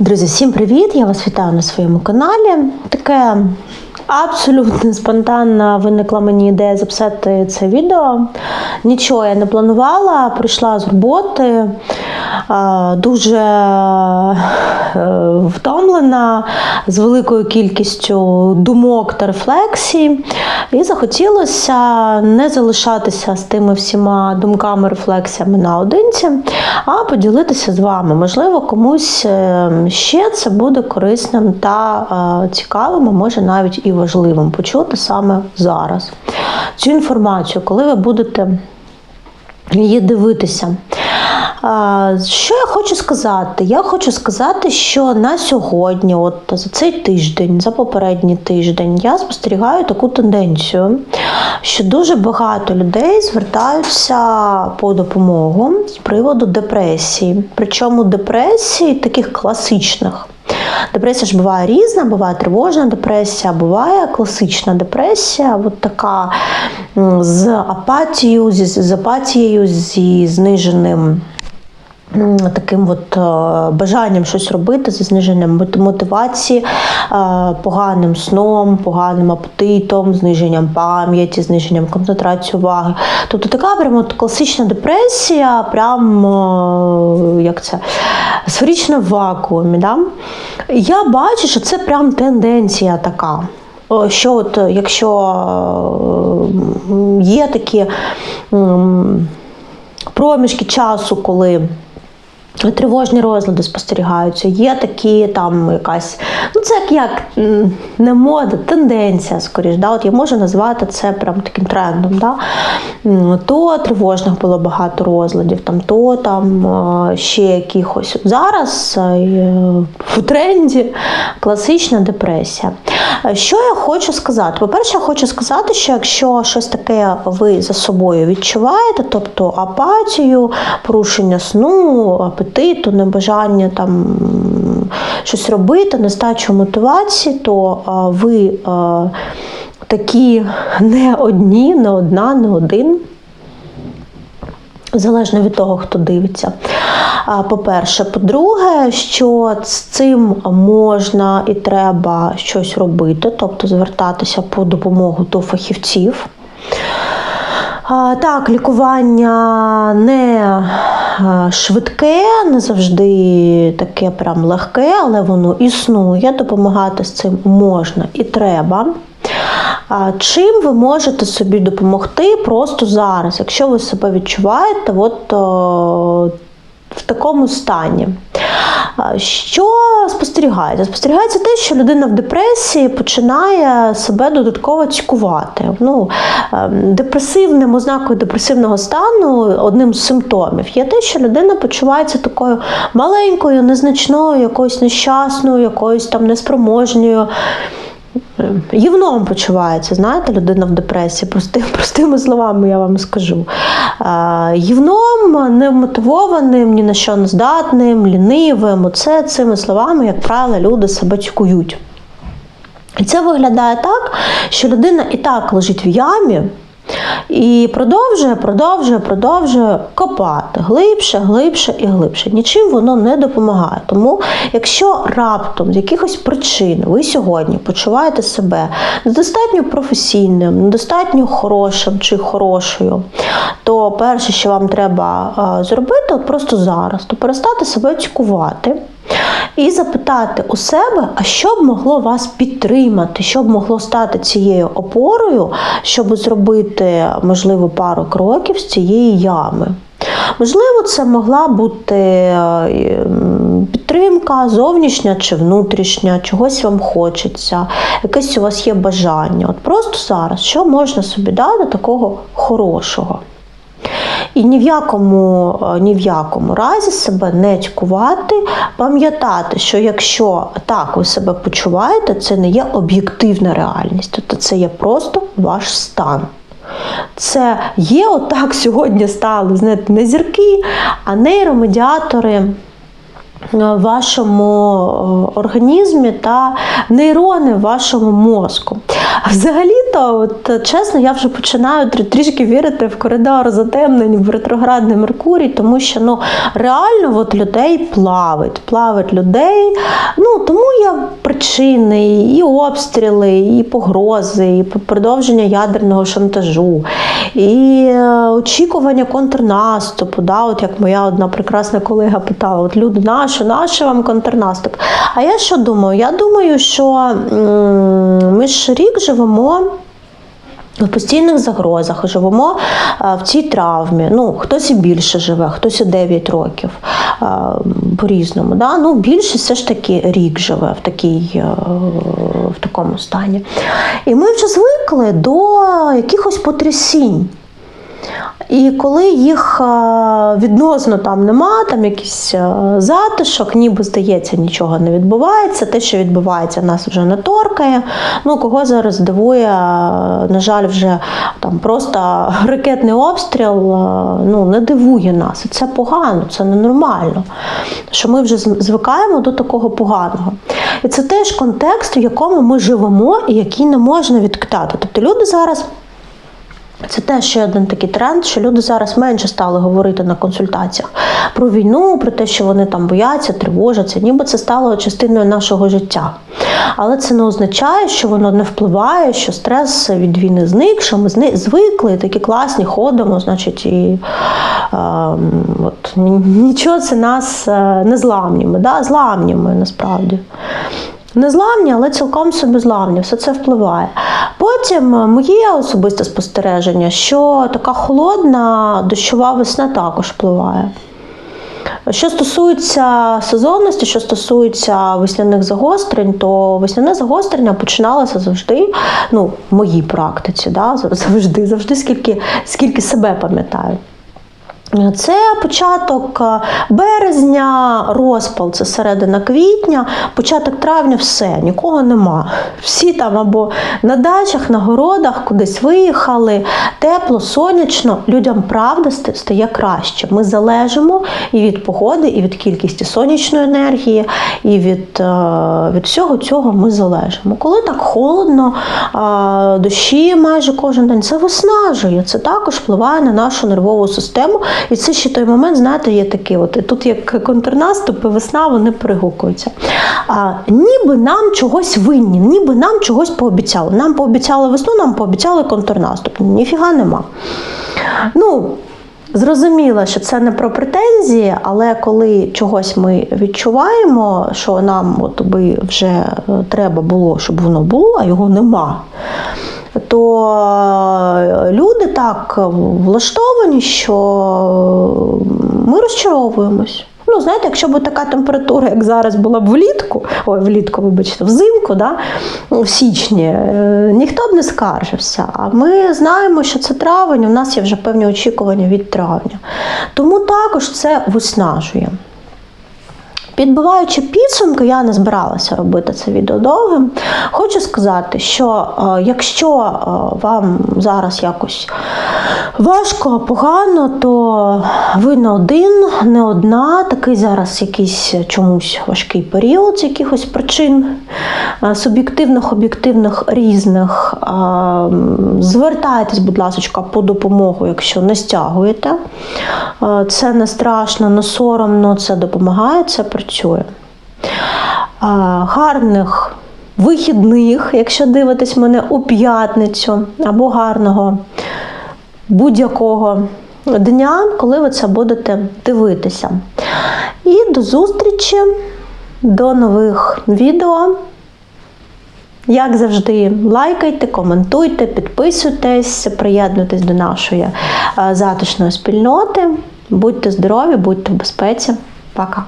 Друзі, всім привіт! Я вас вітаю на своєму каналі. Таке абсолютно спонтанно виникла мені ідея записати це відео. Нічого я не планувала, прийшла з роботи, дуже е, втомлена, з великою кількістю думок та рефлексій. І захотілося не залишатися з тими всіма думками, рефлексіями наодинці, а поділитися з вами. Можливо, комусь е, ще це буде корисним та е, цікавим, а може навіть і важливим почути саме зараз. Цю інформацію, коли ви будете її дивитися. Що я хочу сказати? Я хочу сказати, що на сьогодні, от за цей тиждень, за попередній тиждень, я спостерігаю таку тенденцію, що дуже багато людей звертаються по допомогу з приводу депресії. Причому депресії таких класичних. Депресія ж буває різна, буває тривожна депресія, буває класична депресія, от така з апатією, зі, з апатією, зі зниженим. Таким от е, бажанням щось робити зі зниженням мотивації, е, поганим сном, поганим апетитом, зниженням пам'яті, зниженням концентрації уваги. Тобто така прямо класична депресія, прям е, як це сферична в вакуумі. Да? Я бачу, що це прям тенденція така. Що от, якщо є такі проміжки часу, коли Тривожні розлади спостерігаються, є такі там якась, ну це як, як не мода, тенденція, скоріш. Да? От я можу назвати це прям таким трендом. Да? То тривожних було багато розладів, там, то там ще якихось. Зараз е, в тренді класична депресія. Е, Що я хочу сказати? По-перше, я хочу сказати, що якщо щось таке ви за собою відчуваєте, тобто апатію, порушення сну, апетиту, небажання там щось робити, нестачу мотивації, то ви такі не одні, не одна, не один. Залежно від того, хто дивиться. По-перше, по-друге, що з цим можна і треба щось робити, тобто звертатися по допомогу до фахівців. Так, лікування не швидке, не завжди таке прям легке, але воно існує. Допомагати з цим можна і треба. Чим ви можете собі допомогти просто зараз, якщо ви себе відчуваєте от, в такому стані? Що спостерігається? Спостерігається те, що людина в депресії починає себе додатково цькувати. Ну, ем, депресивним ознакою депресивного стану одним з симптомів є те, що людина почувається такою маленькою, незначною, якоюсь нещасною, якоюсь там неспроможньою. Євном почувається, знаєте, людина в депресії, прости, простими словами я вам скажу. Е, Євном немотивованим, ні на що не здатним, лінивим. Оце цими словами, як правило, люди себе тікують. І це виглядає так, що людина і так лежить в ямі. І продовжує, продовжує, продовжує копати глибше, глибше і глибше. Нічим воно не допомагає. Тому, якщо раптом з якихось причин ви сьогодні почуваєте себе недостатньо професійним, недостатньо хорошим чи хорошою, то перше, що вам треба зробити, от просто зараз, то перестати себе цькувати. І запитати у себе, а що б могло вас підтримати, що б могло стати цією опорою, щоб зробити, можливо, пару кроків з цієї ями. Можливо, це могла бути е, підтримка зовнішня чи внутрішня, чогось вам хочеться, якесь у вас є бажання. От просто зараз, що можна собі дати такого хорошого. І ні в якому, е, ні в якому разі себе не цькувати, пам'ятати, що якщо так ви себе почуваєте, це не є об'єктивна реальність, тобто це є просто ваш стан. Це є отак сьогодні стали, знаєте, не зірки, а нейромедіатори е, в вашому е, організмі та нейрони в вашому мозку. А взагалі-то, от чесно, я вже починаю трішки вірити в коридор затемнень в ретроградний Меркурій, тому що ну реально от людей плавить, плавить людей. Ну тому є причини, і обстріли, і погрози, і продовження ядерного шантажу, і е, очікування контрнаступу. Да, от як моя одна прекрасна колега питала: от люди, нащо, нащо вам контрнаступ? А я що думаю? Я думаю, що ми ж рік живемо. В постійних загрозах живемо е, в цій травмі. Ну, хтось і більше живе, хтось і 9 років е, по-різному. Да? Ну, Більше все ж таки рік живе в, такій, е, в такому стані. І ми вже звикли до якихось потрясінь. І коли їх е, відносно там нема, там якийсь е, затишок, ніби здається, нічого не відбувається. Те, що відбувається, нас вже не торкає. Ну, кого зараз дивує, е, на жаль, вже там просто ракетний обстріл ну, не дивує нас. Це погано, це ненормально. Що ми вже звикаємо до такого поганого. І це теж контекст, в якому ми живемо і який не можна відкидати. Тобто люди зараз. Це теж ще один такий тренд, що люди зараз менше стали говорити на консультаціях про війну, про те, що вони там бояться, тривожаться, ніби це стало частиною нашого життя. Але це не означає, що воно не впливає, що стрес від війни зник, що ми звикли, такі класні ходимо, значить, і е, от, нічого це нас е, не зламні. Ми, да? зламні насправді. Не зламні, але цілком собі зламні, все це впливає. Потім е, моє особисте спостереження, що така холодна дощова весна також впливає. Що стосується сезонності, що стосується весняних загострень, то весняне загострення починалося завжди, ну, в моїй практиці, да, завжди, завжди, скільки, скільки себе пам'ятаю. Це початок е, березня, розпал це середина квітня, початок травня все, нікого нема. Всі там або на дачах, на городах, кудись виїхали, тепло, сонячно. Людям правда стає краще. Ми залежимо і від погоди, і від кількості сонячної енергії, і від, е, від всього цього ми залежимо. Коли так холодно, дощі майже кожен день, це виснажує. Це також впливає на нашу нервову систему. І це ще той момент, знаєте, є такий, от тут як контрнаступ, весна, вони перегукуються. А, ніби нам чогось винні, ніби нам чогось пообіцяли. Нам пообіцяли весну, нам пообіцяли контрнаступ. Ніфіга нема. Ну, Зрозуміло, що це не про претензії, але коли чогось ми відчуваємо, що нам от би вже е, треба було, щоб воно було, а його нема, то е, люди так влаштовані, що ми розчаровуємось. Ну, знаєте, якщо б така температура, як зараз була б влітку, ой, влітку, вибачте, взимку, да, в січні, е, ніхто б не скаржився. А ми знаємо, що це травень, у нас є вже певні очікування від травня. Тому також це виснажує. Підбиваючи підсумки, я не збиралася робити це відео довгим. Хочу сказати, що е, якщо е, вам зараз якось важко, погано, то ви не один, не одна. Такий зараз якийсь чомусь важкий період з якихось причин е, суб'єктивних, об'єктивних різних. Е, Звертайтесь, будь ласка, по допомогу, якщо не стягуєте. Е, Це не страшно, не соромно, це допомагає, це працює. Гарних вихідних, якщо дивитесь мене у п'ятницю, або гарного будь-якого дня, коли ви це будете дивитися. І до зустрічі, до нових відео. Як завжди, лайкайте, коментуйте, підписуйтесь, приєднуйтесь до нашої е, затишної спільноти. Будьте здорові, будьте в безпеці. Пока!